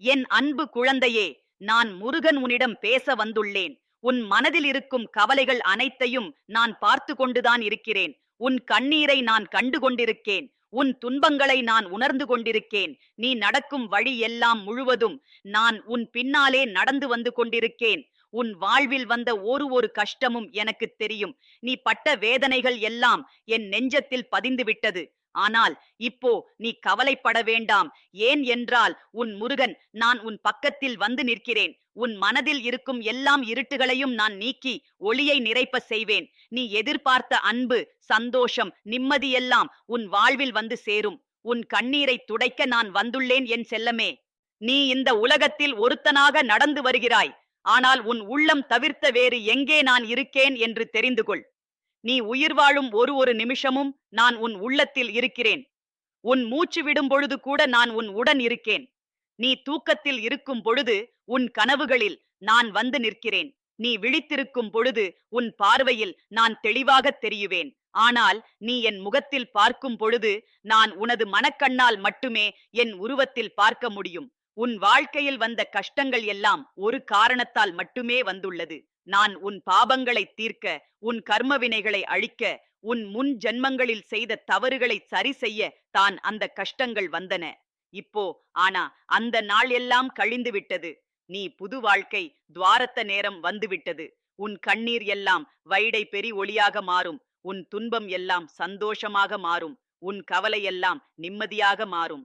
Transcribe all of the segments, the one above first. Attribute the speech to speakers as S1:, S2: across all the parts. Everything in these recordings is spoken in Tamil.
S1: என் அன்பு குழந்தையே நான் முருகன் உன்னிடம் பேச வந்துள்ளேன். உன் மனதில் இருக்கும் கவலைகள் அனைத்தையும் நான் பார்த்து கொண்டுதான் இருக்கிறேன். உன் கண்ணீரை நான் கண்டு கொண்டிருக்கேன். உன் துன்பங்களை நான் உணர்ந்து கொண்டிருக்கேன். நீ நடக்கும் வழி எல்லாம் முழுவதும் நான் உன் பின்னாலே நடந்து வந்து கொண்டிருக்கேன். உன் வாழ்வில் வந்த ஒரு ஒரு கஷ்டமும் எனக்கு தெரியும். நீ பட்ட வேதனைகள் எல்லாம் என் நெஞ்சத்தில் பதிந்து விட்டது ஆனால் இப்போ நீ கவலைப்பட வேண்டாம். ஏன் என்றால் உன் முருகன் நான் உன் பக்கத்தில் வந்து நிற்கிறேன். உன் மனதில் இருக்கும் எல்லாம் இருட்டுகளையும் நான் நீக்கி ஒளியை நிறைப்ப செய்வேன். நீ எதிர்பார்த்த அன்பு சந்தோஷம் நிம்மதியெல்லாம் உன் வாழ்வில் வந்து சேரும். உன் கண்ணீரை துடைக்க நான் வந்துள்ளேன் என் செல்லமே. நீ இந்த உலகத்தில் ஒருத்தனாக நடந்து வருகிறாய். ஆனால் உன் உள்ளம் தவிர்த்த வேறு எங்கே நான் இருக்கேன் என்று தெரிந்து கொள் நீ உயிர் வாழும் ஒரு ஒரு நிமிஷமும் நான் உன் உள்ளத்தில் இருக்கிறேன். உன் மூச்சு விடும் பொழுது கூட நான் உன் உடன் இருக்கேன். நீ தூக்கத்தில் இருக்கும் பொழுது உன் கனவுகளில் நான் வந்து நிற்கிறேன். நீ விழித்திருக்கும் பொழுது உன் பார்வையில் நான் தெளிவாக தெரியுவேன். ஆனால் நீ என் முகத்தில் பார்க்கும் பொழுது நான் உனது மனக்கண்ணால் மட்டுமே என் உருவத்தில் பார்க்க முடியும். உன் வாழ்க்கையில் வந்த கஷ்டங்கள் எல்லாம் ஒரு காரணத்தால் மட்டுமே வந்துள்ளது. நான் உன் பாபங்களை தீர்க்க உன் கர்ம வினைகளை அழிக்க உன் முன் ஜென்மங்களில் செய்த தவறுகளை சரி செய்ய தான் அந்த கஷ்டங்கள் வந்தன. இப்போ ஆனா அந்த நாள் எல்லாம் கழிந்து விட்டது. நீ புது வாழ்க்கை துவாரத்த நேரம் வந்துவிட்டது உன் கண்ணீர் எல்லாம் வைடை பெரி ஒளியாக மாறும். உன் துன்பம் எல்லாம் சந்தோஷமாக மாறும். உன் கவலை எல்லாம் நிம்மதியாக மாறும்.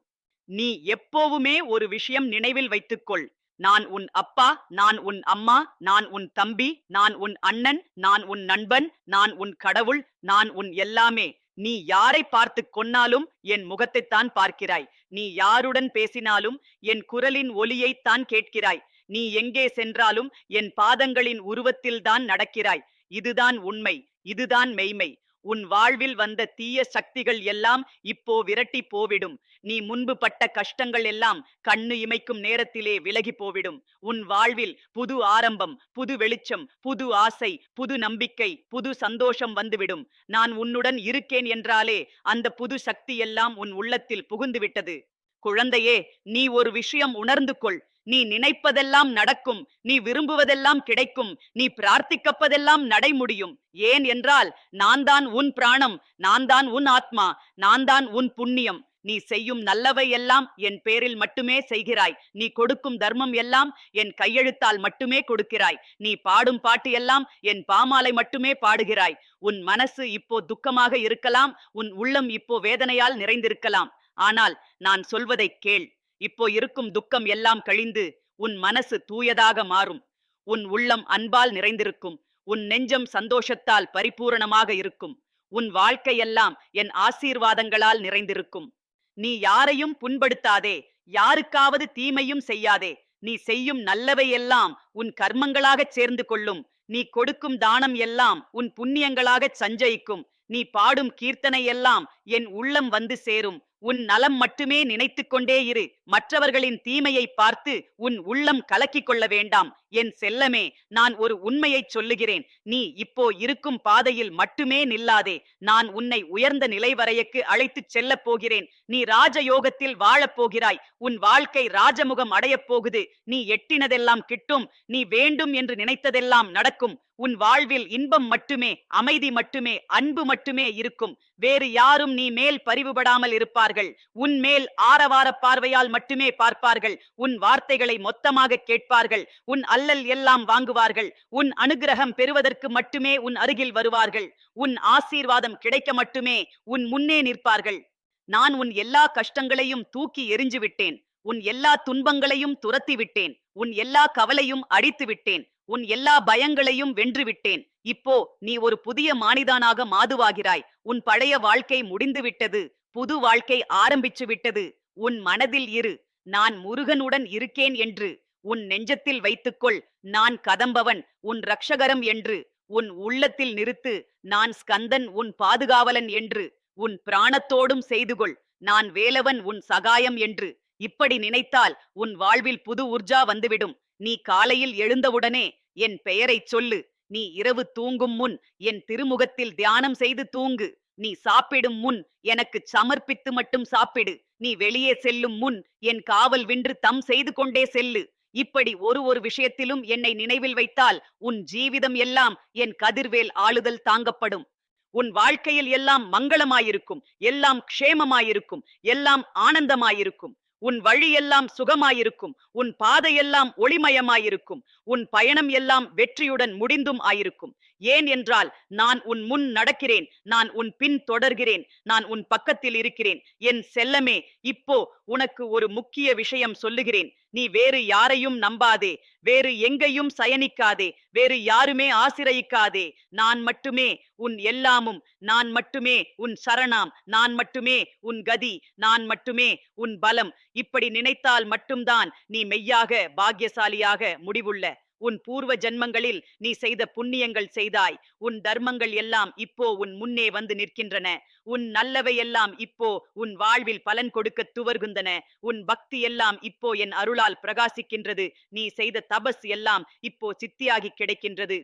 S1: நீ எப்போவுமே ஒரு விஷயம் நினைவில் வைத்துக்கொள் நான் உன் அப்பா நான் உன் அம்மா நான் உன் தம்பி நான் உன் அண்ணன் நான் உன் நண்பன் நான் உன் கடவுள் நான் உன் எல்லாமே. நீ யாரை பார்த்து கொன்னாலும் என் முகத்தைத்தான் பார்க்கிறாய். நீ யாருடன் பேசினாலும் என் குரலின் ஒலியைத்தான் கேட்கிறாய். நீ எங்கே சென்றாலும் என் பாதங்களின் உருவத்தில்தான் நடக்கிறாய். இதுதான் உண்மை இதுதான் மெய்மை. உன் வாழ்வில் வந்த தீய சக்திகள் எல்லாம் இப்போ விரட்டி போவிடும். நீ முன்பு பட்ட கஷ்டங்கள் எல்லாம் கண்ணு இமைக்கும் நேரத்திலே விலகி போவிடும். உன் வாழ்வில் புது ஆரம்பம் புது வெளிச்சம் புது ஆசை புது நம்பிக்கை புது சந்தோஷம் வந்துவிடும். நான் உன்னுடன் இருக்கேன் என்றாலே அந்த புது சக்தி எல்லாம் உன் உள்ளத்தில் புகுந்துவிட்டது. குழந்தையே நீ ஒரு விஷயம் உணர்ந்து கொள். நீ நினைப்பதெல்லாம் நடக்கும் நீ விரும்புவதெல்லாம் கிடைக்கும் நீ பிரார்த்திக்கப்பதெல்லாம் நடைமுடியும். ஏன் என்றால் நான் தான் உன் பிராணம் நான் தான் உன் ஆத்மா நான் தான் உன் புண்ணியம். நீ செய்யும் நல்லவை எல்லாம் என் பேரில் மட்டுமே செய்கிறாய். நீ கொடுக்கும் தர்மம் எல்லாம் என் கையெழுத்தால் மட்டுமே கொடுக்கிறாய். நீ பாடும் பாட்டு எல்லாம் என் பாமாலை மட்டுமே பாடுகிறாய். உன் மனசு இப்போ துக்கமாக இருக்கலாம் உன் உள்ளம் இப்போ வேதனையால் நிறைந்திருக்கலாம். ஆனால் நான் சொல்வதை கேள். இப்போ இருக்கும் துக்கம் எல்லாம் கழிந்து உன் மனசு தூயதாக மாறும். உன் உள்ளம் அன்பால் நிறைந்திருக்கும். உன் நெஞ்சம் சந்தோஷத்தால் பரிபூரணமாக இருக்கும். உன் வாழ்க்கையெல்லாம் என் ஆசீர்வாதங்களால் நிறைந்திருக்கும். நீ யாரையும் புண்படுத்தாதே. யாருக்காவது தீமையும் செய்யாதே. நீ செய்யும் நல்லவையெல்லாம் உன் கர்மங்களாகச் சேர்ந்து கொள்ளும். நீ கொடுக்கும் தானம் எல்லாம் உன் புண்ணியங்களாகச் சஞ்சயிக்கும். நீ பாடும் கீர்த்தனை எல்லாம் என் உள்ளம் வந்து சேரும். உன் நலம் மட்டுமே நினைத்துக் கொண்டே இரு. மற்றவர்களின் தீமையை பார்த்து உன் உள்ளம் கலக்கிக் கொள்ள வேண்டாம். என் செல்லமே நான் ஒரு உண்மையை சொல்லுகிறேன். நீ இப்போ இருக்கும் பாதையில் மட்டுமே நில்லாதே. நான் உன்னை உயர்ந்த நிலை வரையக்கு அழைத்துச் செல்லப் போகிறேன். நீ ராஜயோகத்தில் வாழப் போகிறாய். உன் வாழ்க்கை ராஜமுகம் அடையப் போகுது. நீ எட்டினதெல்லாம் கிட்டும். நீ வேண்டும் என்று நினைத்ததெல்லாம் நடக்கும். உன் வாழ்வில் இன்பம் மட்டுமே அமைதி மட்டுமே அன்பு மட்டுமே இருக்கும். வேறு யாரும் நீ மேல் பரிவுபடாமல் இருப்பார்கள். உன் மேல் ஆரவார பார்வையால் மட்டுமே பார்ப்பார்கள். உன் வார்த்தைகளை மொத்தமாக கேட்பார்கள். உன் அல்லல் எல்லாம் வாங்குவார்கள். உன் அனுகிரகம் பெறுவதற்கு மட்டுமே உன் அருகில் வருவார்கள். உன் ஆசீர்வாதம் கிடைக்க மட்டுமே உன் முன்னே நிற்பார்கள். நான் உன் எல்லா கஷ்டங்களையும் தூக்கி எறிஞ்சு விட்டேன் உன் எல்லா துன்பங்களையும் துரத்தி விட்டேன் உன் எல்லா கவலையும் அடித்து விட்டேன் உன் எல்லா பயங்களையும் வென்று விட்டேன் இப்போ நீ ஒரு புதிய மானிதானாக மாதுவாகிறாய். உன் பழைய வாழ்க்கை முடிந்துவிட்டது. புது வாழ்க்கை ஆரம்பிச்சு விட்டது. உன் மனதில் இரு. நான் முருகனுடன் இருக்கேன் என்று. உன் நெஞ்சத்தில் வைத்துக்கொள். நான் கதம்பவன். உன் ரக்ஷகரம் என்று. உன் உள்ளத்தில் நிறுத்து. நான் ஸ்கந்தன். உன் பாதுகாவலன் என்று. உன் பிராணத்தோடும் செய்துகொள். நான் வேலவன். உன் சகாயம் என்று. இப்படி நினைத்தால் உன் வாழ்வில் புது உர்ஜா வந்துவிடும். நீ காலையில் எழுந்தவுடனே என் பெயரைச் சொல்லு. நீ இரவு தூங்கும் முன் என் திருமுகத்தில் தியானம் செய்து தூங்கு. நீ சாப்பிடும் முன் எனக்கு சமர்ப்பித்து மட்டும் சாப்பிடு. நீ வெளியே செல்லும் முன் என் காவல் வென்று தம் செய்து கொண்டே செல்லு. இப்படி ஒரு ஒரு விஷயத்திலும் என்னை நினைவில் வைத்தால் உன் ஜீவிதம் எல்லாம் என் கதிர்வேல் ஆளுதல் தாங்கப்படும். உன் வாழ்க்கையில் எல்லாம் மங்களமாயிருக்கும். எல்லாம் க்ஷேமமாயிருக்கும். எல்லாம் ஆனந்தமாயிருக்கும். உன் வழி எல்லாம் சுகமாயிருக்கும் உன் பாதையெல்லாம் ஒளிமயமாயிருக்கும் உன் பயணம் எல்லாம் வெற்றியுடன் முடிந்தும் ஆயிருக்கும். ஏன் என்றால் நான் உன் முன் நடக்கிறேன் நான் உன் பின் தொடர்கிறேன் நான் உன் பக்கத்தில் இருக்கிறேன். என் செல்லமே இப்போ உனக்கு ஒரு முக்கிய விஷயம் சொல்லுகிறேன். நீ வேறு யாரையும் நம்பாதே வேறு எங்கேயும் சயனிக்காதே வேறு யாருமே ஆசிரயிக்காதே. நான் மட்டுமே உன் எல்லாமும் நான் மட்டுமே உன் சரணாம் நான் மட்டுமே உன் கதி நான் மட்டுமே உன் பலம். இப்படி நினைத்தால் மட்டும்தான் நீ மெய்யாக பாக்கியசாலியாக முடிவுள்ள. உன் பூர்வ ஜன்மங்களில் நீ செய்த புண்ணியங்கள் செய்தாய். உன் தர்மங்கள் எல்லாம் இப்போ உன் முன்னே வந்து நிற்கின்றன. உன் நல்லவை எல்லாம் இப்போ உன் வாழ்வில் பலன் கொடுக்க துவர்கின்றன. உன் பக்தி எல்லாம் இப்போ என் அருளால் பிரகாசிக்கின்றது. நீ செய்த தபஸ் எல்லாம் இப்போ சித்தியாகி கிடைக்கின்றது.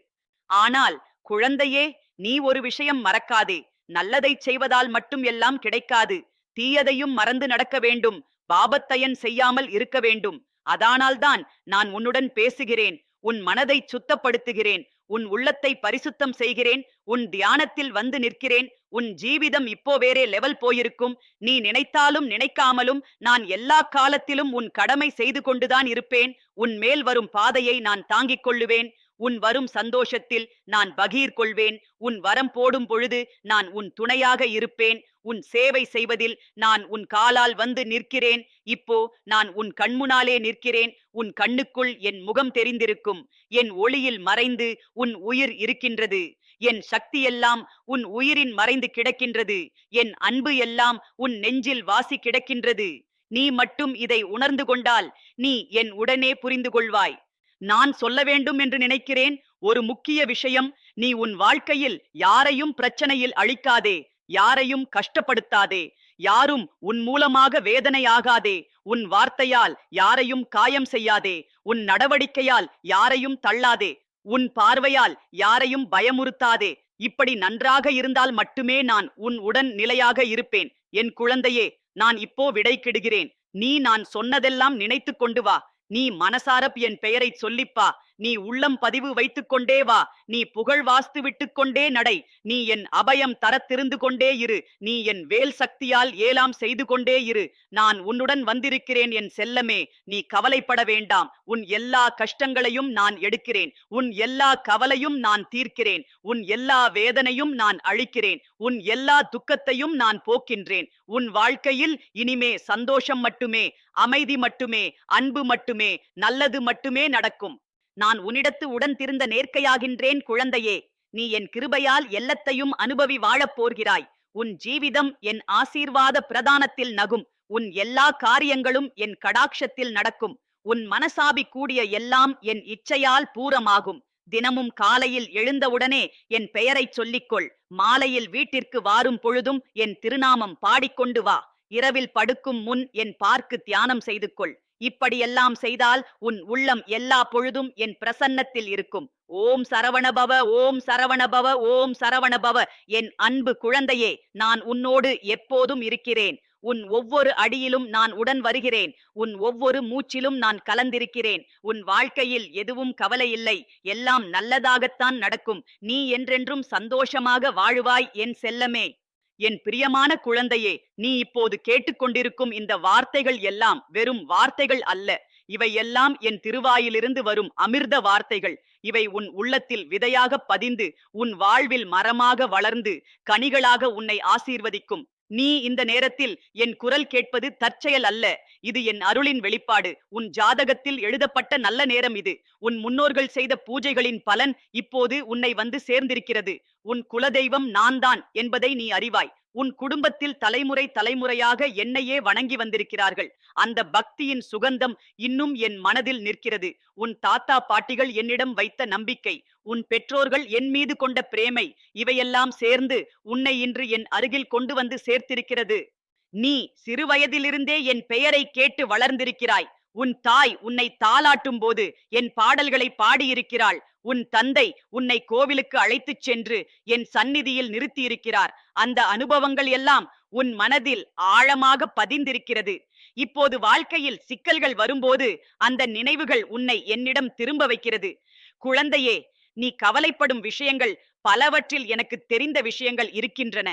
S1: ஆனால் குழந்தையே நீ ஒரு விஷயம் மறக்காதே. நல்லதைச் செய்வதால் மட்டும் எல்லாம் கிடைக்காது. தீயதையும் மறந்து நடக்க வேண்டும். பாபத்தையன் செய்யாமல் இருக்க வேண்டும். அதானால்தான் நான் உன்னுடன் பேசுகிறேன். உன் மனதை சுத்தப்படுத்துகிறேன் உன் உள்ளத்தை பரிசுத்தம் செய்கிறேன் உன் தியானத்தில் வந்து நிற்கிறேன் உன் ஜீவிதம் இப்போ வேறே லெவல் போயிருக்கும். நீ நினைத்தாலும் நினைக்காமலும் நான் எல்லா காலத்திலும் உன் கடமை செய்து கொண்டுதான் இருப்பேன். உன் மேல் வரும் பாதையை நான் தாங்கிக் கொள்ளுவேன். உன் வரும் சந்தோஷத்தில் நான் பகீர் கொள்வேன். உன் வரம் போடும் பொழுது நான் உன் துணையாக இருப்பேன். உன் சேவை செய்வதில் நான் உன் காலால் வந்து நிற்கிறேன். இப்போ நான் உன் கண்முனாலே நிற்கிறேன். உன் கண்ணுக்குள் என் முகம் தெரிந்திருக்கும். என் ஒளியில் மறைந்து உன் உயிர் இருக்கின்றது. என் சக்தியெல்லாம் உன் உயிரின் மறைந்து கிடக்கின்றது. என் அன்பு எல்லாம் உன் நெஞ்சில் வாசி கிடக்கின்றது. நீ மட்டும் இதை உணர்ந்து கொண்டால் நீ என் உடனே புரிந்து கொள்வாய். நான் சொல்ல வேண்டும் என்று நினைக்கிறேன். ஒரு முக்கிய விஷயம் நீ உன் வாழ்க்கையில் யாரையும் பிரச்சனையில் அழிக்காதே. யாரையும் கஷ்டப்படுத்தாதே. யாரும் உன் மூலமாக வேதனையாகாதே. உன் வார்த்தையால் யாரையும் காயம் செய்யாதே. உன் நடவடிக்கையால் யாரையும் தள்ளாதே. உன் பார்வையால் யாரையும் பயமுறுத்தாதே. இப்படி நன்றாக இருந்தால் மட்டுமே நான் உன் உடன் நிலையாக இருப்பேன். என் குழந்தையே நான் இப்போ விடை கெடுகிறேன் நீ நான் சொன்னதெல்லாம் நினைத்து கொண்டு வா. நீ மனசாரப் என் பெயரை சொல்லிப்பா நீ உள்ளம் பதிவு வைத்துக் கொண்டே வா. நீ புகழ் வாஸ்து விட்டுக் கொண்டே நடை. நீ என் அபயம் தரத்திருந்து கொண்டே இரு. நீ என் வேல் சக்தியால் ஏலாம் செய்து கொண்டே இரு. நான் உன்னுடன் வந்திருக்கிறேன் என் செல்லமே. நீ கவலைப்பட வேண்டாம். உன் எல்லா கஷ்டங்களையும் நான் எடுக்கிறேன். உன் எல்லா கவலையும் நான் தீர்க்கிறேன். உன் எல்லா வேதனையும் நான் அழிக்கிறேன். உன் எல்லா துக்கத்தையும் நான் போக்கின்றேன். உன் வாழ்க்கையில் இனிமே சந்தோஷம் மட்டுமே அமைதி மட்டுமே அன்பு மட்டுமே நல்லது மட்டுமே நடக்கும். நான் உன்னிடத்து உடன் திருந்த நேர்க்கையாகின்றேன் குழந்தையே. நீ என் கிருபையால் எல்லத்தையும் அனுபவி வாழப் போகிறாய். உன் ஜீவிதம் என் ஆசீர்வாத பிரதானத்தில் நகும். உன் எல்லா காரியங்களும் என் கடாட்சத்தில் நடக்கும். உன் மனசாபி கூடிய எல்லாம் என் இச்சையால் பூரமாகும். தினமும் காலையில் எழுந்தவுடனே என் பெயரைச் சொல்லிக்கொள். மாலையில் வீட்டிற்கு வாரும் பொழுதும் என் திருநாமம் பாடிக்கொண்டு வா. இரவில் படுக்கும் முன் என் பார்க்கு தியானம் செய்து கொள் இப்படியெல்லாம் செய்தால் உன் உள்ளம் எல்லா பொழுதும் என் பிரசன்னத்தில் இருக்கும். ஓம் சரவணபவ ஓம் சரவணபவ ஓம் சரவணபவ. என் அன்பு குழந்தையே நான் உன்னோடு எப்போதும் இருக்கிறேன். உன் ஒவ்வொரு அடியிலும் நான் உடன் வருகிறேன். உன் ஒவ்வொரு மூச்சிலும் நான் கலந்திருக்கிறேன். உன் வாழ்க்கையில் எதுவும் கவலை இல்லை எல்லாம் நல்லதாகத்தான் நடக்கும். நீ என்றென்றும் சந்தோஷமாக வாழுவாய் என் செல்லமே. என் பிரியமான குழந்தையே நீ இப்போது கேட்டுக்கொண்டிருக்கும் இந்த வார்த்தைகள் எல்லாம் வெறும் வார்த்தைகள் அல்ல. இவை எல்லாம் என் திருவாயிலிருந்து வரும் அமிர்த வார்த்தைகள். இவை உன் உள்ளத்தில் விதையாக பதிந்து உன் வாழ்வில் மரமாக வளர்ந்து கனிகளாக உன்னை ஆசீர்வதிக்கும். நீ இந்த நேரத்தில் என் குரல் கேட்பது தற்செயல் அல்ல. இது என் அருளின் வெளிப்பாடு. உன் ஜாதகத்தில் எழுதப்பட்ட நல்ல நேரம் இது. உன் முன்னோர்கள் செய்த பூஜைகளின் பலன் இப்போது உன்னை வந்து சேர்ந்திருக்கிறது. உன் குலதெய்வம் நான் தான் என்பதை நீ அறிவாய். உன் குடும்பத்தில் தலைமுறை தலைமுறையாக என்னையே வணங்கி வந்திருக்கிறார்கள். அந்த பக்தியின் சுகந்தம் இன்னும் என் மனதில் நிற்கிறது. உன் தாத்தா பாட்டிகள் என்னிடம் வைத்த நம்பிக்கை உன் பெற்றோர்கள் என் மீது கொண்ட பிரேமை இவையெல்லாம் சேர்ந்து உன்னை இன்று என் அருகில் கொண்டு வந்து சேர்த்திருக்கிறது. நீ சிறுவயதிலிருந்தே என் பெயரை கேட்டு வளர்ந்திருக்கிறாய். உன் தாய் உன்னை தாளாட்டும் போது என் பாடல்களை பாடியிருக்கிறாள். உன் தந்தை உன்னை கோவிலுக்கு அழைத்துச் சென்று என் சந்நிதியில் நிறுத்தியிருக்கிறார். அந்த அனுபவங்கள் எல்லாம் உன் மனதில் ஆழமாக பதிந்திருக்கிறது. இப்போது வாழ்க்கையில் சிக்கல்கள் வரும்போது அந்த நினைவுகள் உன்னை என்னிடம் திரும்ப வைக்கிறது. குழந்தையே நீ கவலைப்படும் விஷயங்கள் பலவற்றில் எனக்கு தெரிந்த விஷயங்கள் இருக்கின்றன.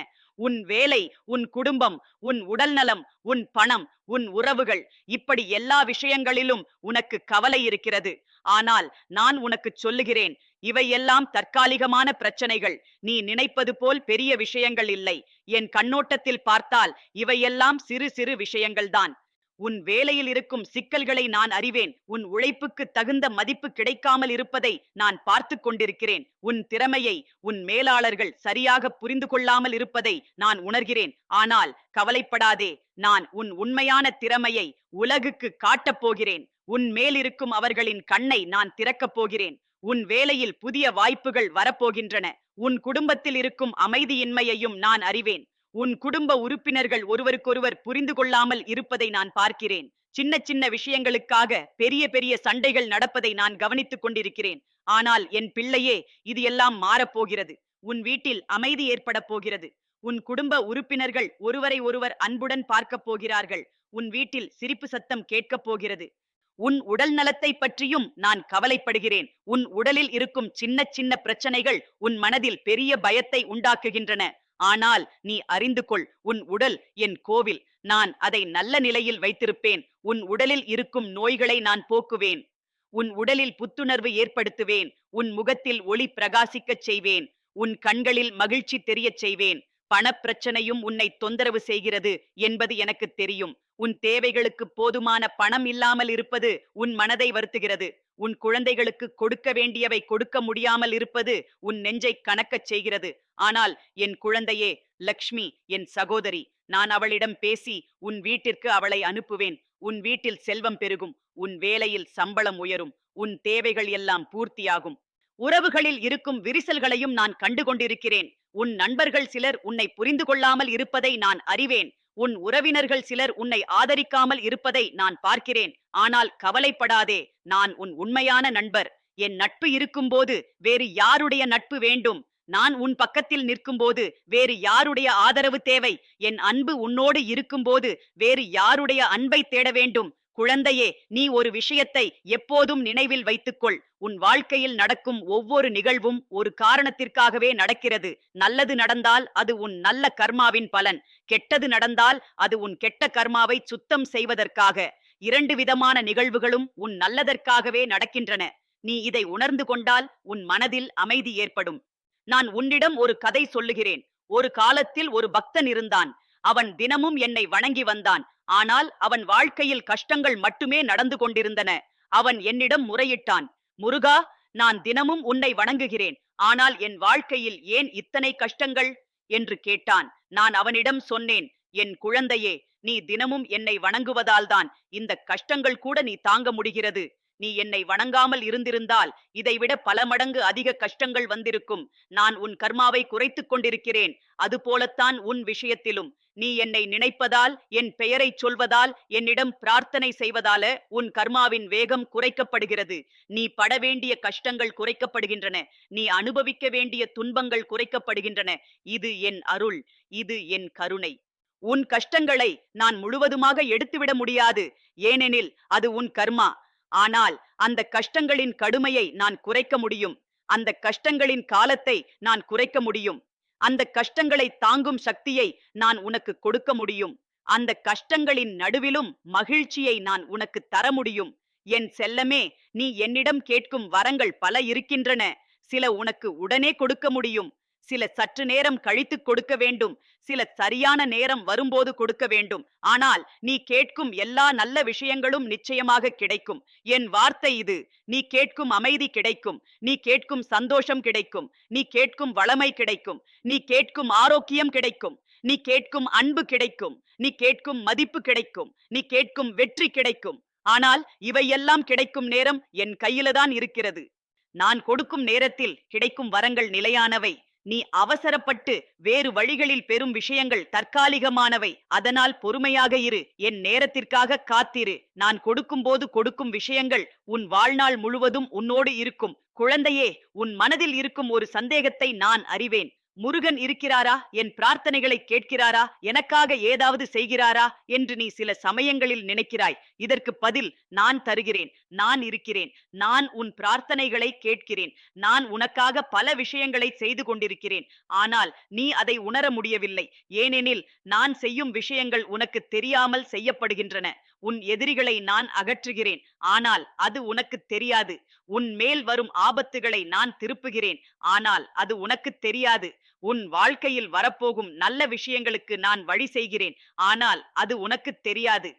S1: உன் வேலை உன் குடும்பம் உன் உடல்நலம் உன் பணம் உன் உறவுகள். இப்படி எல்லா விஷயங்களிலும் உனக்கு கவலை இருக்கிறது. ஆனால் நான் உனக்கு சொல்லுகிறேன் இவையெல்லாம் தற்காலிகமான பிரச்சனைகள். நீ நினைப்பது போல் பெரிய விஷயங்கள் இல்லை. என் கண்ணோட்டத்தில் பார்த்தால் இவையெல்லாம் சிறு சிறு விஷயங்கள்தான். உன் வேலையில் இருக்கும் சிக்கல்களை நான் அறிவேன். உன் உழைப்புக்கு தகுந்த மதிப்பு கிடைக்காமல் இருப்பதை நான் பார்த்து கொண்டிருக்கிறேன். உன் திறமையை உன் மேலாளர்கள் சரியாக புரிந்து கொள்ளாமல் இருப்பதை நான் உணர்கிறேன். ஆனால் கவலைப்படாதே நான் உன் உண்மையான திறமையை உலகுக்கு காட்டப் போகிறேன். உன் மேலிருக்கும் அவர்களின் கண்ணை நான் திறக்கப் போகிறேன். உன் வேலையில் புதிய வாய்ப்புகள் வரப்போகின்றன. உன் குடும்பத்தில் இருக்கும் அமைதியின்மையையும் நான் அறிவேன். உன் குடும்ப உறுப்பினர்கள் ஒருவருக்கொருவர் புரிந்து கொள்ளாமல் இருப்பதை நான் பார்க்கிறேன். சின்ன சின்ன விஷயங்களுக்காக பெரிய பெரிய சண்டைகள் நடப்பதை நான் கவனித்துக் கொண்டிருக்கிறேன். ஆனால் என் பிள்ளையே இது எல்லாம் மாறப்போகிறது. உன் வீட்டில் அமைதி ஏற்பட போகிறது. உன் குடும்ப உறுப்பினர்கள் ஒருவரை ஒருவர் அன்புடன் பார்க்கப் போகிறார்கள். உன் வீட்டில் சிரிப்பு சத்தம் கேட்கப் போகிறது. உன் உடல் நலத்தை பற்றியும் நான் கவலைப்படுகிறேன். உன் உடலில் இருக்கும் சின்ன சின்ன பிரச்சனைகள் உன் மனதில் பெரிய பயத்தை உண்டாக்குகின்றன. ஆனால் நீ அறிந்து கொள் உன் உடல் என் கோவில். நான் அதை நல்ல நிலையில் வைத்திருப்பேன். உன் உடலில் இருக்கும் நோய்களை நான் போக்குவேன். உன் உடலில் புத்துணர்வு ஏற்படுத்துவேன். உன் முகத்தில் ஒளி பிரகாசிக்கச் செய்வேன். உன் கண்களில் மகிழ்ச்சி தெரியச் செய்வேன். பணப்பிரச்சனையும் உன்னை தொந்தரவு செய்கிறது என்பது எனக்கு தெரியும். உன் தேவைகளுக்கு போதுமான பணம் இல்லாமல் இருப்பது உன் மனதை வருத்துகிறது. உன் குழந்தைகளுக்கு கொடுக்க வேண்டியவை கொடுக்க முடியாமல் இருப்பது உன் நெஞ்சை கணக்கச் செய்கிறது. ஆனால் என் குழந்தையே லக்ஷ்மி என் சகோதரி நான் அவளிடம் பேசி உன் வீட்டிற்கு அவளை அனுப்புவேன். உன் வீட்டில் செல்வம் பெருகும் உன் வேலையில் சம்பளம் உயரும் உன் தேவைகள் எல்லாம் பூர்த்தியாகும். உறவுகளில் இருக்கும் விரிசல்களையும் நான் கண்டு கொண்டிருக்கிறேன் உன் நண்பர்கள் சிலர் உன்னை புரிந்து கொள்ளாமல் இருப்பதை நான் அறிவேன். உன் உறவினர்கள் சிலர் உன்னை ஆதரிக்காமல் இருப்பதை நான் பார்க்கிறேன். ஆனால் கவலைப்படாதே நான் உன் உண்மையான நண்பர். என் நட்பு இருக்கும்போது வேறு யாருடைய நட்பு வேண்டும்? நான் உன் பக்கத்தில் நிற்கும்போது வேறு யாருடைய ஆதரவு தேவை? என் அன்பு உன்னோடு இருக்கும்போது வேறு யாருடைய அன்பை தேட வேண்டும்? குழந்தையே நீ ஒரு விஷயத்தை எப்போதும் நினைவில் வைத்துக்கொள். உன் வாழ்க்கையில் நடக்கும் ஒவ்வொரு நிகழ்வும் ஒரு காரணத்திற்காகவே நடக்கிறது. நல்லது நடந்தால் அது உன் நல்ல கர்மாவின் பலன். கெட்டது நடந்தால் அது உன் கெட்ட கர்மாவை சுத்தம் செய்வதற்காக. இரண்டு விதமான நிகழ்வுகளும் உன் நல்லதற்காகவே நடக்கின்றன. நீ இதை உணர்ந்து கொண்டால் உன் மனதில் அமைதி ஏற்படும். நான் உன்னிடம் ஒரு கதை சொல்லுகிறேன். ஒரு காலத்தில் ஒரு பக்தன் இருந்தான். அவன் தினமும் என்னை வணங்கி வந்தான். ஆனால் அவன் வாழ்க்கையில் கஷ்டங்கள் மட்டுமே நடந்து கொண்டிருந்தன. அவன் என்னிடம் முறையிட்டான் முருகா நான் தினமும் உன்னை வணங்குகிறேன். ஆனால் என் வாழ்க்கையில் ஏன் இத்தனை கஷ்டங்கள்? என்று கேட்டான். நான் அவனிடம் சொன்னேன் என் குழந்தையே நீ தினமும் என்னை வணங்குவதால்தான் இந்த கஷ்டங்கள் கூட நீ தாங்க முடிகிறது. நீ என்னை வணங்காமல் இருந்திருந்தால் இதைவிட பல மடங்கு அதிக கஷ்டங்கள் வந்திருக்கும். நான் உன் கர்மாவை குறைத்துக் கொண்டிருக்கிறேன். அதுபோலத்தான் உன் விஷயத்திலும். நீ என்னை நினைப்பதால் என் பெயரைச் சொல்வதால் என்னிடம் பிரார்த்தனை செய்வதால உன் கர்மாவின் வேகம் குறைக்கப்படுகிறது. நீ பட வேண்டிய கஷ்டங்கள் குறைக்கப்படுகின்றன. நீ அனுபவிக்க வேண்டிய துன்பங்கள் குறைக்கப்படுகின்றன. இது என் அருள். இது என் கருணை. உன் கஷ்டங்களை நான் முழுவதுமாக எடுத்துவிட முடியாது. ஏனெனில் அது உன் கர்மா. ஆனால் அந்த கஷ்டங்களின் கடுமையை நான் குறைக்க முடியும். அந்த கஷ்டங்களின் காலத்தை நான் குறைக்க முடியும். அந்த கஷ்டங்களை தாங்கும் சக்தியை நான் உனக்கு கொடுக்க முடியும். அந்த கஷ்டங்களின் நடுவிலும் மகிழ்ச்சியை நான் உனக்கு தர முடியும். என் செல்லமே நீ என்னிடம் கேட்கும் வரங்கள் பல இருக்கின்றன. சில உனக்கு உடனே கொடுக்க முடியும். சில சற்று நேரம் கழித்து கொடுக்க வேண்டும். சில சரியான நேரம் வரும்போது கொடுக்க வேண்டும். ஆனால் நீ கேட்கும் எல்லா நல்ல விஷயங்களும் நிச்சயமாக கிடைக்கும். என் வார்த்தை இது. நீ கேட்கும் அமைதி கிடைக்கும். நீ கேட்கும் சந்தோஷம் கிடைக்கும். நீ கேட்கும் வளமை கிடைக்கும். நீ கேட்கும் ஆரோக்கியம் கிடைக்கும். நீ கேட்கும் அன்பு கிடைக்கும். நீ கேட்கும் மதிப்பு கிடைக்கும். நீ கேட்கும் வெற்றி கிடைக்கும். ஆனால் இவையெல்லாம் கிடைக்கும் நேரம் என் கையில தான் இருக்கிறது. நான் கொடுக்கும் நேரத்தில் கிடைக்கும் வரங்கள் நிலையானவை. நீ அவசரப்பட்டு வேறு வழிகளில் பெறும் விஷயங்கள் தற்காலிகமானவை. அதனால் பொறுமையாக இரு. என் நேரத்திற்காக காத்திரு. நான் கொடுக்கும்போது கொடுக்கும் விஷயங்கள் உன் வாழ்நாள் முழுவதும் உன்னோடு இருக்கும். குழந்தையே உன் மனதில் இருக்கும் ஒரு சந்தேகத்தை நான் அறிவேன். முருகன் இருக்கிறாரா? என் பிரார்த்தனைகளை கேட்கிறாரா? எனக்காக ஏதாவது செய்கிறாரா? என்று நீ சில சமயங்களில் நினைக்கிறாய். இதற்கு பதில் நான் தருகிறேன். நான் இருக்கிறேன். நான் உன் பிரார்த்தனைகளை கேட்கிறேன். நான் உனக்காக பல விஷயங்களை செய்து கொண்டிருக்கிறேன். ஆனால் நீ அதை உணர முடியவில்லை. ஏனெனில் நான் செய்யும் விஷயங்கள் உனக்கு தெரியாமல் செய்யப்படுகின்றன. உன் எதிரிகளை நான் அகற்றுகிறேன். ஆனால் அது உனக்கு தெரியாது. உன் மேல் வரும் ஆபத்துகளை நான் திருப்புகிறேன். ஆனால் அது உனக்கு தெரியாது. உன் வாழ்க்கையில் வரப்போகும் நல்ல விஷயங்களுக்கு நான் வழி செய்கிறேன். ஆனால் அது உனக்கு தெரியாது.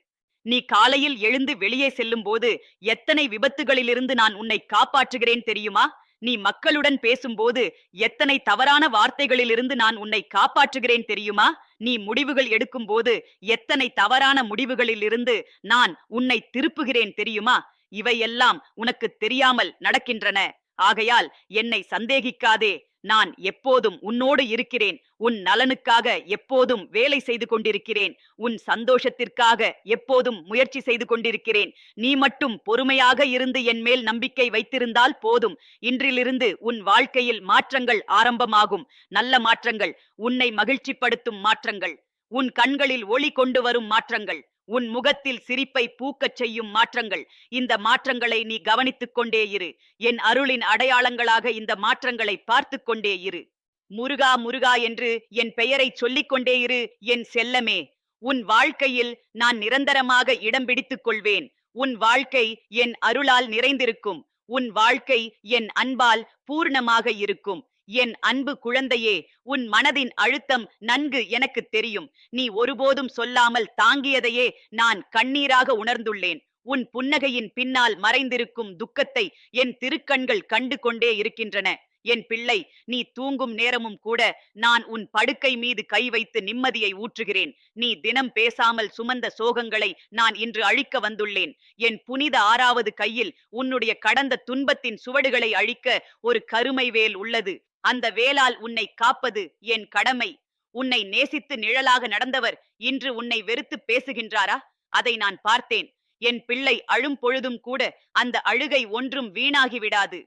S1: நீ காலையில் எழுந்து வெளியே செல்லும் போது எத்தனை விபத்துகளிலிருந்து நான் உன்னை காப்பாற்றுகிறேன் தெரியுமா? நீ மக்களுடன் பேசும்போது எத்தனை தவறான வார்த்தைகளிலிருந்து நான் உன்னை காப்பாற்றுகிறேன் தெரியுமா? நீ முடிவுகள் எடுக்கும்போது எத்தனை தவறான முடிவுகளிலிருந்து நான் உன்னை திருப்புகிறேன் தெரியுமா? இவையெல்லாம் உனக்கு தெரியாமல் நடக்கின்றன. ஆகையால் என்னை சந்தேகிக்காதே. நான் எப்போதும் உன்னோடு இருக்கிறேன். உன் நலனுக்காக எப்போதும் வேலை செய்து கொண்டிருக்கிறேன். உன் சந்தோஷத்திற்காக எப்போதும் முயற்சி செய்து கொண்டிருக்கிறேன். நீ மட்டும் பொறுமையாக இருந்து என் மேல் நம்பிக்கை வைத்திருந்தால் போதும். இன்றிலிருந்து உன் வாழ்க்கையில் மாற்றங்கள் ஆரம்பமாகும். நல்ல மாற்றங்கள் உன்னை மகிழ்ச்சிப்படுத்தும் மாற்றங்கள். உன் கண்களில் ஒளி கொண்டு வரும் மாற்றங்கள். உன் முகத்தில் சிரிப்பை பூக்கச் செய்யும் மாற்றங்கள். இந்த மாற்றங்களை நீ கவனித்துக் கொண்டே இரு. என் அருளின் அடையாளங்களாக இந்த மாற்றங்களை பார்த்து கொண்டே இரு. முருகா முருகா என்று என் பெயரை சொல்லிக் கொண்டே இரு என் செல்லமே. உன் வாழ்க்கையில் நான் நிரந்தரமாக இடம் பிடித்துக் கொள்வேன். உன் வாழ்க்கை என் அருளால் நிறைந்திருக்கும். உன் வாழ்க்கை என் அன்பால் பூர்ணமாக இருக்கும். என் அன்பு குழந்தையே உன் மனதின் அழுத்தம் நன்கு எனக்கு தெரியும். நீ ஒருபோதும் சொல்லாமல் தாங்கியதையே நான் கண்ணீராக உணர்ந்துள்ளேன். உன் புன்னகையின் பின்னால் மறைந்திருக்கும் துக்கத்தை என் திருக்கண்கள் கண்டு கொண்டே இருக்கின்றன. என் பிள்ளை நீ தூங்கும் நேரமும் கூட நான் உன் படுக்கை மீது கை வைத்து நிம்மதியை ஊற்றுகிறேன். நீ தினம் பேசாமல் சுமந்த சோகங்களை நான் இன்று அழிக்க வந்துள்ளேன். என் புனித ஆறாவது கையில் உன்னுடைய கடந்த துன்பத்தின் சுவடுகளை அழிக்க ஒரு கருமை வேல் உள்ளது. அந்த வேலால் உன்னை காப்பது என் கடமை. உன்னை நேசித்து நிழலாக நடந்தவர் இன்று உன்னை வெறுத்து பேசுகின்றாரா? அதை நான் பார்த்தேன். என் பிள்ளை அழும் பொழுதும் கூட அந்த அழுகை ஒன்றும் வீணாகிவிடாது.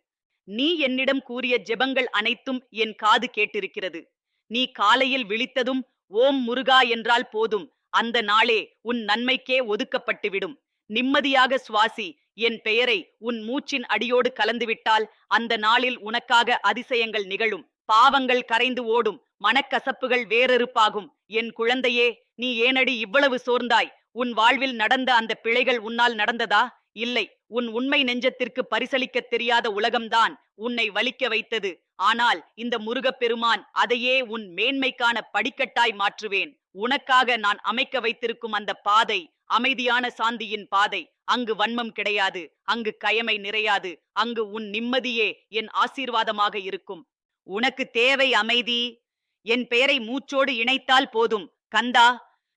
S1: நீ என்னிடம் கூறிய ஜெபங்கள் அனைத்தும் என் காது கேட்டிருக்கிறது. நீ காலையில் விழித்ததும் ஓம் முருகா என்றால் போதும். அந்த நாளே உன் நன்மைக்கே ஒதுக்கப்பட்டுவிடும். நிம்மதியாக சுவாசி என் பெயரை உன் மூச்சின் அடியோடு கலந்துவிட்டால் அந்த நாளில் உனக்காக அதிசயங்கள் நிகழும். பாவங்கள் கரைந்து ஓடும். மனக்கசப்புகள் வேறறுப்பாகும். என் குழந்தையே நீ ஏனடி இவ்வளவு சோர்ந்தாய்? உன் வாழ்வில் நடந்த அந்த பிழைகள் உன்னால் நடந்ததா? இல்லை. உன் உண்மை நெஞ்சத்திற்கு பரிசளிக்கத் தெரியாத உலகம்தான் உன்னை வலிக்க வைத்தது. ஆனால் இந்த முருகப்பெருமான் அதையே உன் மேன்மைக்கான படிக்கட்டாய் மாற்றுவேன். உனக்காக நான் அமைக்க வைத்திருக்கும் அந்த பாதை அமைதியான சாந்தியின் பாதை. அங்கு வன்மம் கிடையாது அங்கு கயமை நிறையாது அங்கு உன் நிம்மதியே என் ஆசீர்வாதமாக இருக்கும். உனக்கு தேவை அமைதி. என் பெயரை மூச்சோடு இணைத்தால் போதும். கந்தா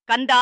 S1: கந்தா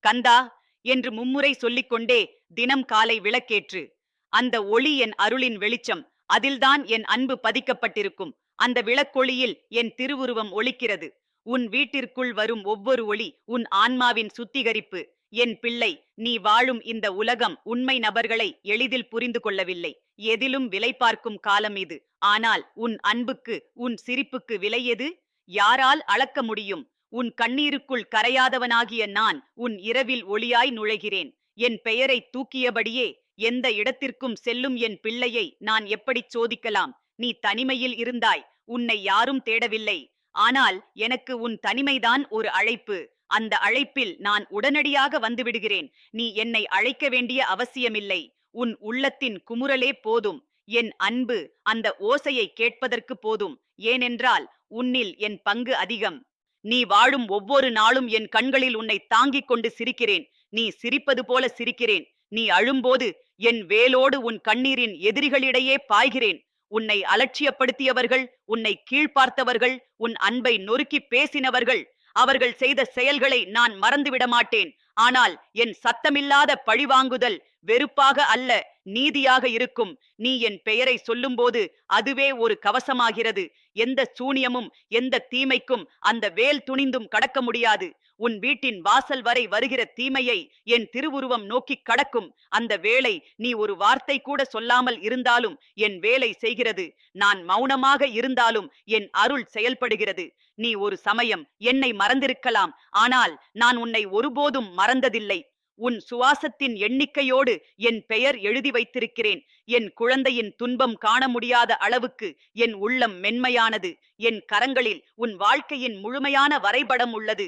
S1: கந்தா என்று மும்முறை சொல்லிக்கொண்டே தினம் காலை விளக்கேற்று. அந்த ஒளி என் அருளின் வெளிச்சம். அதில்தான் என் அன்பு பதிக்கப்பட்டிருக்கும். அந்த விளக்கொளியில் என் திருவுருவம் ஒளிக்கிறது உன் வீட்டிற்குள் வரும் ஒவ்வொரு ஒளி உன் ஆன்மாவின் சுத்திகரிப்பு. என் பிள்ளை நீ வாழும் இந்த உலகம் உண்மை நபர்களை எளிதில் புரிந்து கொள்ளவில்லை. எதிலும் விலை பார்க்கும் காலம் இது. ஆனால் உன் அன்புக்கு உன் சிரிப்புக்கு விலை எது? யாரால் அளக்க முடியும்? உன் கண்ணீருக்குள் கரையாதவனாகிய நான் உன் இரவில் ஒளியாய் நுழைகிறேன். என் பெயரை தூக்கியபடியே எந்த இடத்திற்கும் செல்லும் என் பிள்ளையை நான் எப்படிச் சோதிக்கலாம்? நீ தனிமையில் இருந்தாய் உன்னை யாரும் தேடவில்லை. ஆனால் எனக்கு உன் தனிமைதான் ஒரு அழைப்பு. அந்த அழைப்பில் நான் உடனடியாக வந்துவிடுகிறேன் நீ என்னை அழைக்க வேண்டிய அவசியமில்லை. உன் உள்ளத்தின் குமுறலே போதும். என் அன்பு அந்த ஓசையை கேட்பதற்கு போதும். ஏனென்றால் உன்னில் என் பங்கு அதிகம். நீ வாழும் ஒவ்வொரு நாளும் என் கண்களில் உன்னை தாங்கிக் கொண்டு சிரிக்கிறேன். நீ சிரிப்பது போல சிரிக்கிறேன். நீ அழும்போது என் வேலோடு உன் கண்ணீரின் எதிரிகளிடையே பாய்கிறேன். உன்னை அலட்சியப்படுத்தியவர்கள் உன்னை கீழ்பார்த்தவர்கள் உன் அன்பை நொறுக்கி பேசினவர்கள் அவர்கள் செய்த செயல்களை நான் மறந்துவிட மாட்டேன். ஆனால் என் சத்தமில்லாத பழிவாங்குதல் வெறுப்பாக அல்ல நீதியாக இருக்கும். நீ என் பெயரை சொல்லும்போது அதுவே ஒரு கவசமாகிறது. எந்த சூனியமும் எந்த தீமைக்கும் அந்த வேல் துணிந்தும் கடக்க முடியாது. உன் வீட்டின் வாசல் வரை வருகிற தீமையை என் திருவுருவம் நோக்கிக் கடக்கும். அந்த வேளை நீ ஒரு வார்த்தை கூட சொல்லாமல் இருந்தாலும் என் வேலை செய்கிறது. நான் மௌனமாக இருந்தாலும் என் அருள் செயல்படுகிறது. நீ ஒரு சமயம் என்னை மறந்திருக்கலாம். ஆனால் நான் உன்னை ஒருபோதும் மறந்ததில்லை. உன் சுவாசத்தின் எண்ணிக்கையோடு என் பெயர் எழுதி வைத்திருக்கிறேன். என் குழந்தையின் துன்பம் காண முடியாத அளவுக்கு என் உள்ளம் மென்மையானது. என் கரங்களில் உன் வாழ்க்கையின் முழுமையான வரைபடம் உள்ளது.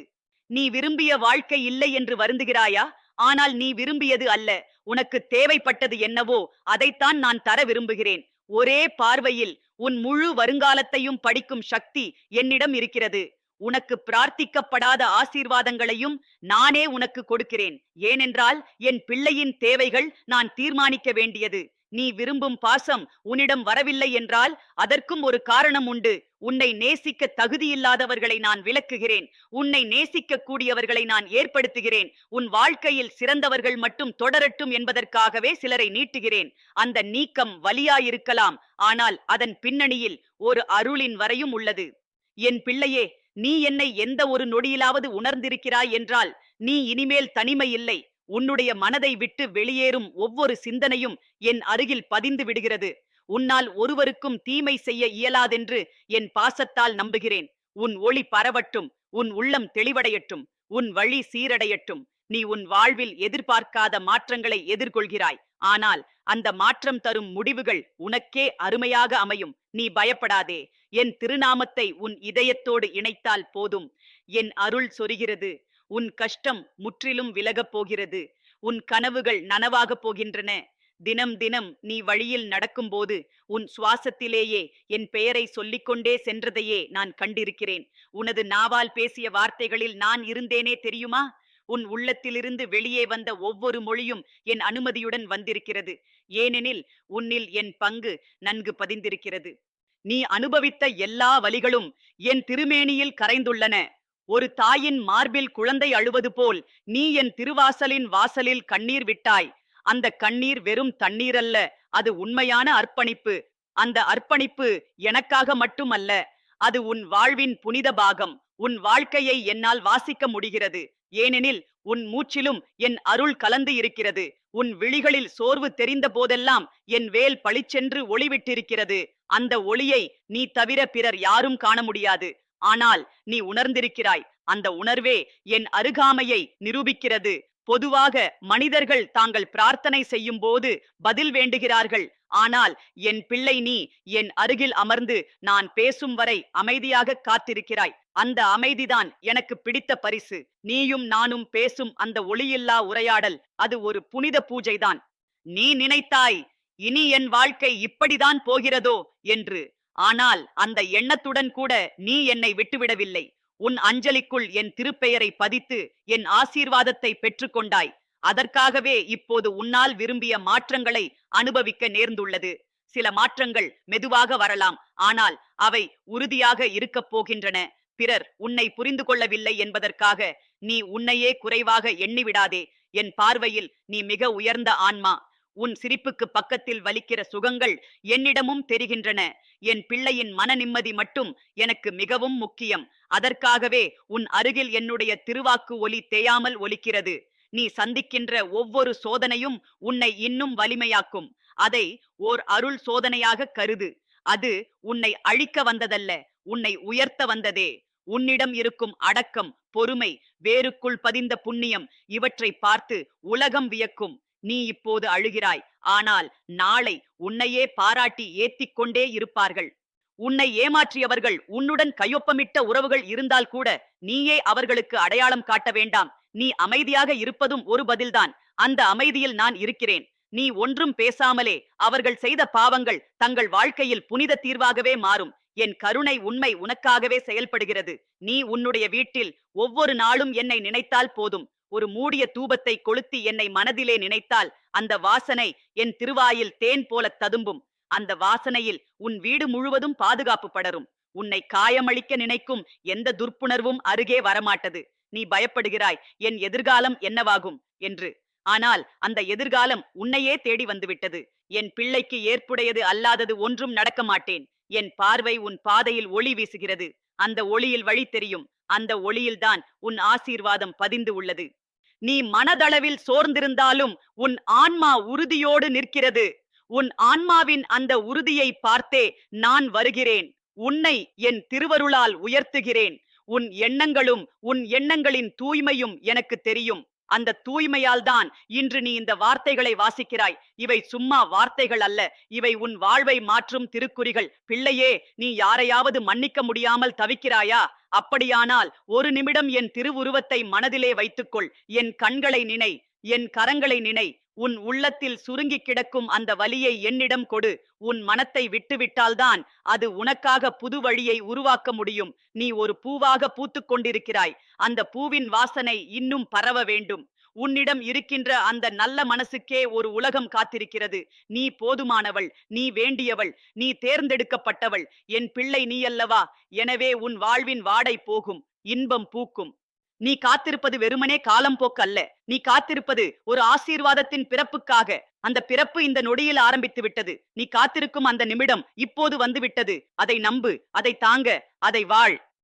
S1: நீ விரும்பிய வாழ்க்கை இல்லை என்று வருந்துகிறாயா? ஆனால் நீ விரும்பியது அல்ல. உனக்கு தேவைப்பட்டது என்னவோ அதைத்தான் நான் தர விரும்புகிறேன். ஒரே பார்வையில் உன் முழு வருங்காலத்தையும் படிக்கும் சக்தி என்னிடம் இருக்கிறது. உனக்கு பிரார்த்திக்கப்படாத ஆசீர்வாதங்களையும் நானே உனக்கு கொடுக்கிறேன். ஏனென்றால் என் பிள்ளையின் தேவைகள் நான் தீர்மானிக்க வேண்டியது. நீ விரும்பும் பாசம் உன்னிடம் வரவில்லை என்றால் அதற்கும் ஒரு காரணம் உண்டு. உன்னை நேசிக்க தகுதியில்லாதவர்களை நான் விளக்குகிறேன். உன்னை நேசிக்க கூடியவர்களை நான் ஏற்படுத்துகிறேன். உன் வாழ்க்கையில் சிறந்தவர்கள் மட்டும் தொடரட்டும் என்பதற்காகவே சிலரை நீட்டுகிறேன். அந்த நீக்கம் வலியாயிருக்கலாம். ஆனால் அதன் பின்னணியில் ஒரு அருளின் வரையும் உள்ளது. என் பிள்ளையே நீ என்னை எந்த ஒரு நொடியிலாவது உணர்ந்திருக்கிறாய் என்றால் நீ இனிமேல் தனிமை இல்லை உன்னுடைய மனதை விட்டு வெளியேறும் ஒவ்வொரு சிந்தனையும் என் அருகில் பதிந்து விடுகிறது. உன்னால் ஒருவருக்கும் தீமை செய்ய இயலாதென்று என் பாசத்தால் நம்புகிறேன். உன் ஒளி பரவட்டும் உன் உள்ளம் தெளிவடையட்டும் உன் வழி சீரடையட்டும். நீ உன் வாழ்வில் எதிர்பார்க்காத மாற்றங்களை எதிர்கொள்கிறாய். ஆனால் அந்த மாற்றம் தரும் முடிவுகள் உனக்கே அருமையாக அமையும். நீ பயப்படாதே. என் திருநாமத்தை உன் இதயத்தோடு இணைத்தால் போதும். என் அருள் சொரிகிறது. உன் கஷ்டம் முற்றிலும் விலகப் போகிறது. உன் கனவுகள் நனவாகப் போகின்றன. தினம் தினம் நீ வழியில் நடக்கும்போது உன் சுவாசத்திலேயே என் பெயரை சொல்லிக்கொண்டே சென்றதையே நான் கண்டிருக்கிறேன். உனது நாவால் பேசிய வார்த்தைகளில் நான் இருந்தேனே தெரியுமா? உன் உள்ளத்திலிருந்து வெளியே வந்த ஒவ்வொரு மொழியும் என் அனுமதியுடன் வந்திருக்கிறது. ஏனெனில் உன்னில் என் பங்கு நன்கு பதிந்திருக்கிறது. நீ அனுபவித்த எல்லா வழிகளும் என் திருமேனியில் கரைந்துள்ளன. ஒரு தாயின் மார்பில் குழந்தை அழுவது போல் நீ என் திருவாசலின் வாசலில் கண்ணீர் விட்டாய். அந்த கண்ணீர் வெறும் தண்ணீர் அல்ல அது உண்மையான அர்ப்பணிப்பு. அந்த அர்ப்பணிப்பு எனக்காக மட்டுமல்ல அது உன் வாழ்வின் புனித பாகம் உன் வாழ்க்கையை என்னால் வாசிக்க முடிகிறது. ஏனெனில் உன் மூச்சிலும் என் அருள் கலந்து இருக்கிறது. உன் விழிகளில் சோர்வு தெரிந்த போதெல்லாம் என் வேல் பளிச்சென்று ஒளிவிட்டிருக்கிறது. அந்த ஒளியை நீ தவிர பிறர் யாரும் காண முடியாது. ஆனால் நீ உணர்ந்திருக்கிறாய் அந்த உணர்வே என் அருகாமையை நிரூபிக்கிறது. பொதுவாக மனிதர்கள் தாங்கள் பிரார்த்தனை செய்யும் போது பதில் வேண்டுகிறார்கள். ஆனால் என் பிள்ளை நீ என் அருகில் அமர்ந்து நான் பேசும் வரை அமைதியாக காத்திருக்கிறாய். அந்த அமைதிதான் எனக்கு பிடித்த பரிசு. நீயும் நானும் பேசும் அந்த ஒளியில்லா உரையாடல் அது ஒரு புனித பூஜைதான். நீ நினைத்தாய் இனி என் வாழ்க்கை இப்படிதான் போகிறதோ? என்று. ஆனால் அந்த எண்ணத்துடன் கூட நீ என்னை விட்டுவிடவில்லை. உன் அஞ்சலிக்குள் என் திருப்பெயரை பதித்து என் ஆசீர்வாதத்தை பெற்றுக்கொண்டாய். அதற்காகவே இப்போது உன்னால் விரும்பிய மாற்றங்களை அனுபவிக்க நேர்ந்துள்ளது. சில மாற்றங்கள் மெதுவாக வரலாம் ஆனால் அவை உறுதியாக இருக்கப் போகின்றன. பிறர் உன்னை புரிந்து கொள்ளவில்லை என்பதற்காக நீ உன்னையே குறைவாக எண்ணிவிடாதே. என் பார்வையில் நீ மிக உயர்ந்த ஆன்மா. உன் சிரிப்புக்கு பக்கத்தில் வலிக்கிற சுகங்கள் என்னிடமும் தெரிகின்றன. என் பிள்ளையின் மன நிம்மதி மட்டும் எனக்கு மிகவும் முக்கியம். அதற்காகவே உன் அருகில் என்னுடைய திருவாக்கு ஒலி தேயாமல் ஒலிக்கிறது. நீ சந்திக்கின்ற ஒவ்வொரு சோதனையும் உன்னை இன்னும் வலிமையாக்கும். அதை ஓர் அருள் சோதனையாக கருது. அது உன்னை அழிக்க வந்ததல்ல உன்னை உயர்த்த வந்ததே. உன்னிடம் இருக்கும் அடக்கம் பொறுமை வேருக்குள் பதிந்த புண்ணியம் இவற்றை பார்த்து உலகம் வியக்கும். நீ இப்போது அழுகிறாய். ஆனால் நாளை உன்னையே பாராட்டி ஏத்திக் கொண்டே இருப்பார்கள். உன்னை ஏமாற்றியவர்கள் உன்னுடன் கையொப்பமிட்ட உறவுகள் இருந்தால் கூட நீயே அவர்களுக்கு அடையாளம் காட்ட வேண்டாம். நீ அமைதியாக இருப்பதும் ஒரு பதில்தான். அந்த அமைதியில் நான் இருக்கிறேன். நீ ஒன்றும் பேசாமலே அவர்கள் செய்த பாவங்கள் தங்கள் வாழ்க்கையில் புனித தீர்வாகவே மாறும். என் கருணை உண்மை உனக்காகவே செயல்படுகிறது. நீ உன்னுடைய வீட்டில் ஒவ்வொரு நாளும் என்னை நினைத்தால் போதும். ஒரு மூடிய தூபத்தை கொளுத்தி என்னை மனதிலே நினைத்தால் அந்த வாசனை என் திருவாயில் தேன் போல ததும்பும். அந்த வாசனையில் உன் வீடு முழுவதும் பாதுகாப்பு படரும். உன்னை காயமளிக்க நினைக்கும் எந்த துர்ப்புணர்வும் அருகே வரமாட்டது. நீ பயப்படுகிறாய் என் எதிர்காலம் என்னவாகும்? என்று. ஆனால் அந்த எதிர்காலம் உன்னையே தேடி வந்துவிட்டது. என் பிள்ளைக்கு ஏற்புடையது அல்லாதது ஒன்றும் நடக்க மாட்டேன். என் பார்வை உன் பாதையில் ஒளி வீசுகிறது. அந்த ஒளியில் வழி தெரியும். அந்த ஒளியில்தான் உன் ஆசீர்வாதம் பதிந்து உள்ளது. நீ மனதளவில் சோர்ந்திருந்தாலும் உன் ஆன்மா உறுதியோடு நிற்கிறது. உன் ஆன்மாவின் அந்த உறுதியை பார்த்தே நான் வருகிறேன். உன்னை என் திருவருளால் உயர்த்துகிறேன். உன் எண்ணங்களும் உன் எண்ணங்களின் தூய்மையும் எனக்கு தெரியும். அந்த தூய்மையால் தான் இன்று நீ இந்த வார்த்தைகளை வாசிக்கிறாய். இவை சும்மா வார்த்தைகள் அல்ல. இவை உன் வாழ்வை மாற்றும் திருக்குறிகள். பிள்ளையே நீ யாரையாவது மன்னிக்க முடியாமல் தவிக்கிறாயா? அப்படியானால் ஒரு நிமிடம் என் திருவுருவத்தை மனதிலே வைத்துக்கொள். என் கண்களை நினை. என் கரங்களை நினை. உன் உள்ளத்தில் சுருங்கி கிடக்கும் அந்த வலியை என்னிடம் கொடு. உன் மனத்தை விட்டுவிட்டால்தான் அது உனக்காக புது வழியை உருவாக்க முடியும். நீ ஒரு பூவாக பூத்துக் கொண்டிருக்கிறாய். அந்த பூவின் வாசனை இன்னும் பரவ வேண்டும். உன்னிடம் இருக்கின்ற அந்த நல்ல மனசுக்கே ஒரு உலகம் காத்திருக்கிறது. நீ போதுமானவள் நீ வேண்டியவள் நீ தேர்ந்தெடுக்கப்பட்டவள். என் பிள்ளை நீ அல்லவா எனவே உன் வாழ்வின் வாடை போகும். இன்பம் பூக்கும். நீ காத்திருப்பது வெறுமனே காலம் போக்கு அல்ல நீ காத்திருப்பது ஒரு ஆசீர்வாதத்தின் பிறப்புக்காக. அந்த பிறப்பு இந்த நொடியில் ஆரம்பித்து விட்டது. நீ காத்திருக்கும் அந்த நிமிடம் இப்போது வந்து விட்டது. அதை நம்பு அதை தாங்க அதை வாழ்.